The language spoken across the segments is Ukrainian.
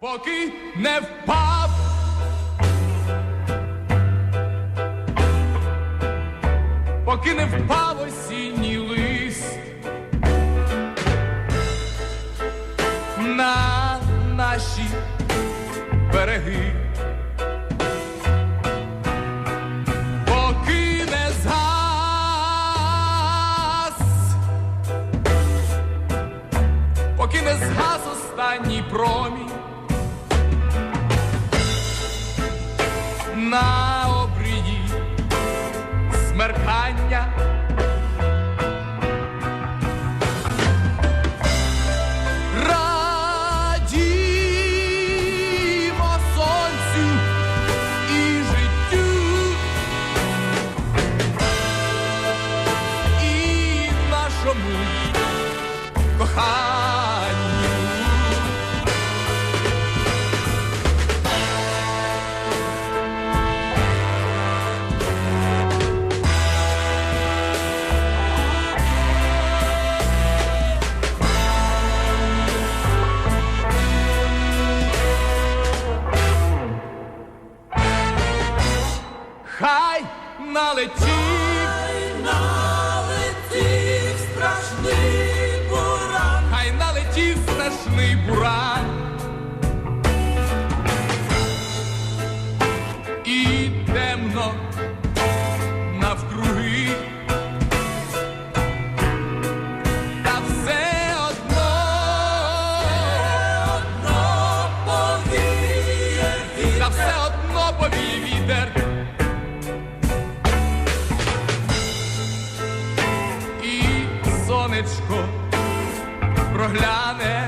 поки не впав. Поки не впав осінній лист на наші береги. Поки не згас, поки не згас останній промінь налетів, Налетів страшний буран, хай налетів страшний буран. І темно навкруги. Та все одно, но повіє та все одно повіє. Сонечко прогляне.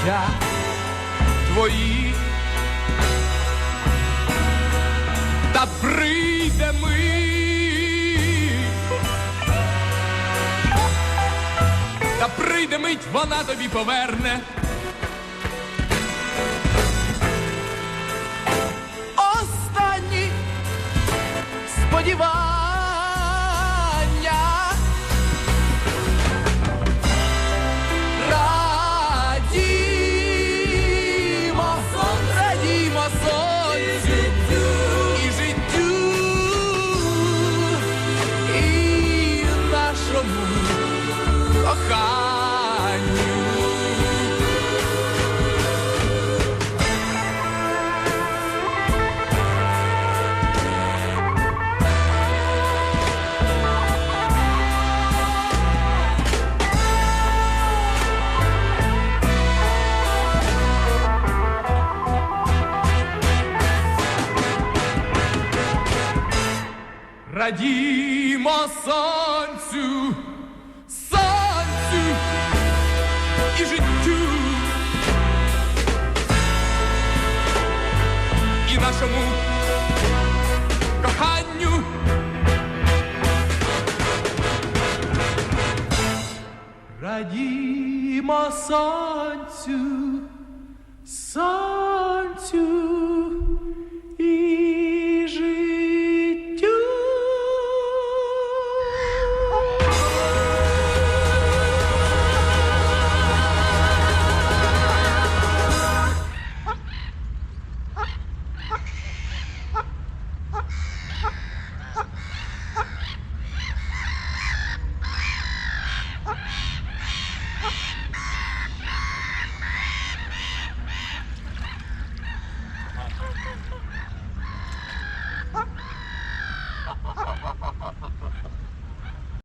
Почуття твої. Та прийде ми, та прийде мить, вона тобі поверне. Радімо сонцю, сонцю і життю, і нашому коханню. Радімо сонцю, сонцю